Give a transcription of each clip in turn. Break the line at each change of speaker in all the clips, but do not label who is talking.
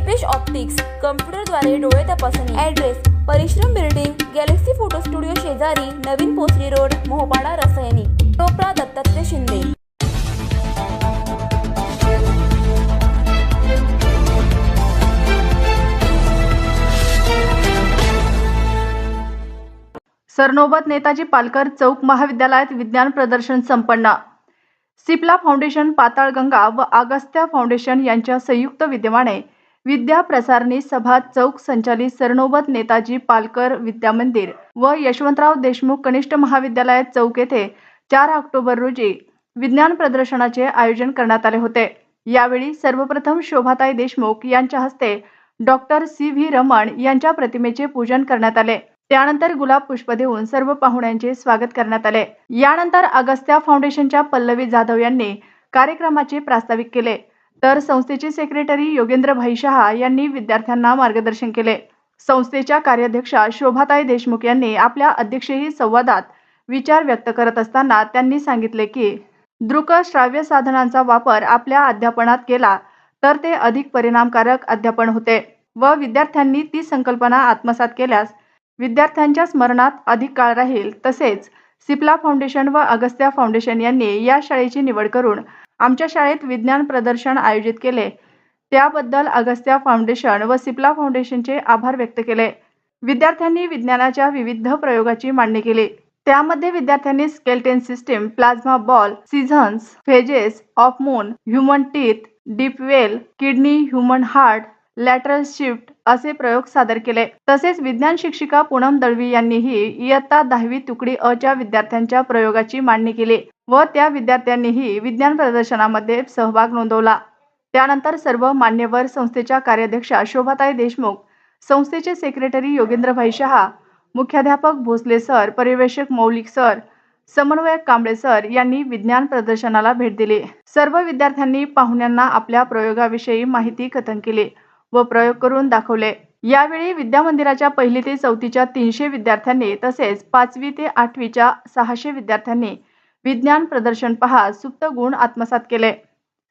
Deepesh optics कम्प्युटरद्वारे डोळे तपासणी address परिश्रम बिल्डिंग गॅलेक्सी फोटो स्टुडिओ शेजारी नवीन पोसरी रोड मोहपाडा रसायनी टोपरा दत्तात्रय शिंदे.
सरनोबत नेताजी पालकर चौक महाविद्यालयात विज्ञान प्रदर्शन संपन्न. सिप्ला फाउंडेशन पाताळगंगा व आगस्त्या फाउंडेशन यांच्या संयुक्त विद्यमाने विद्या प्रसारणी सभा चौक संचालित सरनोबत नेताजी पालकर विद्यामंदिर व यशवंतराव देशमुख कनिष्ठ महाविद्यालयात चौक येथे चार ऑक्टोबर रोजी विज्ञान प्रदर्शनाचे आयोजन करण्यात आले होते. यावेळी सर्वप्रथम शोभाताई देशमुख यांच्या हस्ते डॉक्टर सी व्ही रमण यांच्या प्रतिमेचे पूजन करण्यात आले. त्यानंतर गुलाब पुष्प देऊन सर्व पाहुण्यांचे स्वागत करण्यात आले. यानंतर अगस्त्या फाउंडेशनच्या पल्लवी जाधव यांनी कार्यक्रमाचे प्रास्ताविक केले. तर संस्थेचे सेक्रेटरी योगेंद्र भाई शहा यांनी विद्यार्थ्यांना मार्गदर्शन केले. संस्थेच्या कार्याध्यक्षा शोभाताई देशमुख यांनी आपल्या अध्यक्षीय संवादात विचार व्यक्त करत असताना त्यांनी सांगितले की दृक श्राव्य साधनांचा वापर आपल्या अध्यापनात केला तर ते अधिक परिणामकारक अध्यापन होते व विद्यार्थ्यांनी ती संकल्पना आत्मसात केल्यास विद्यार्थ्यांच्या स्मरणात अधिक काळ राहील तसेच सिप्ला फाउंडेशन व अगस्त्या फाउंडेशन यांनी या शाळेची निवड करून आमच्या शाळेत विज्ञान प्रदर्शन आयोजित केले. त्याबद्दल अगस्त्या फाउंडेशन व सिप्ला फाउंडेशनचे आभार व्यक्त केले. विद्यार्थ्यांनी विज्ञानाच्या विविध प्रयोगाची मांडणी केली. त्यामध्ये विद्यार्थ्यांनी skeleton system plasma ball seasons phases of moon human teeth deep well kidney human heart lateral shift असे प्रयोग सादर केले. तसेच विज्ञान शिक्षिका पूनम दळवी यांनीही इयत्ता दहावी तुकडी अ च्या विद्यार्थ्यांच्या प्रयोगाची मांडणी केली व त्या विद्यार्थ्यांनीही विज्ञान प्रदर्शनामध्ये सहभाग नोंदवला. त्यानंतर सर्व मान्यवर संस्थेच्या कार्याध्यक्षा शोभाताई देशमुख संस्थेचे सेक्रेटरी योगेंद्रभाई शहा मुख्याध्यापक भोसले सर पर्यवेक्षक मौलिक सर समन्वयक कांबळे सर यांनी विज्ञान प्रदर्शनाला भेट दिली. सर्व विद्यार्थ्यांनी पाहुण्यांना आपल्या प्रयोगाविषयी माहिती कथन केली. व प्रयोग करून दाखवले. यावेळी विद्यामंदिराच्या पहिली ते चौथीच्या तीनशे विद्यार्थ्यांनी तसेच पाचवी ते आठवीच्या सहाशे विद्यार्थ्यांनी विज्ञान प्रदर्शन पहा सुप्त गुण आत्मसात केले.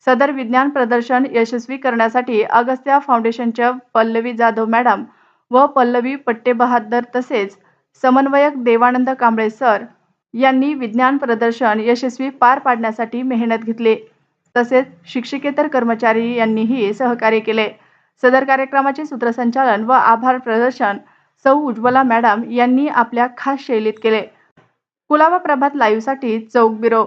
सदर विज्ञान प्रदर्शन यशस्वी करण्यासाठी अगस्त्या फाउंडेशनच्या पल्लवी जाधव मॅडम व पल्लवी पट्टे बहादर तसेच समन्वयक देवानंद कांबळे सर यांनी विज्ञान प्रदर्शन यशस्वी पार पाडण्यासाठी मेहनत घेतली. तसेच शिक्षकेतर कर्मचारी यांनीही सहकार्य केले. सदर कार्यक्रमाचे सूत्रसंचालन व आभार प्रदर्शन सौ उज्ज्वला मॅडम यांनी आपल्या खास शैलीत केले. कुलाबा प्रभात लाईव्हसाठी चौक बिरो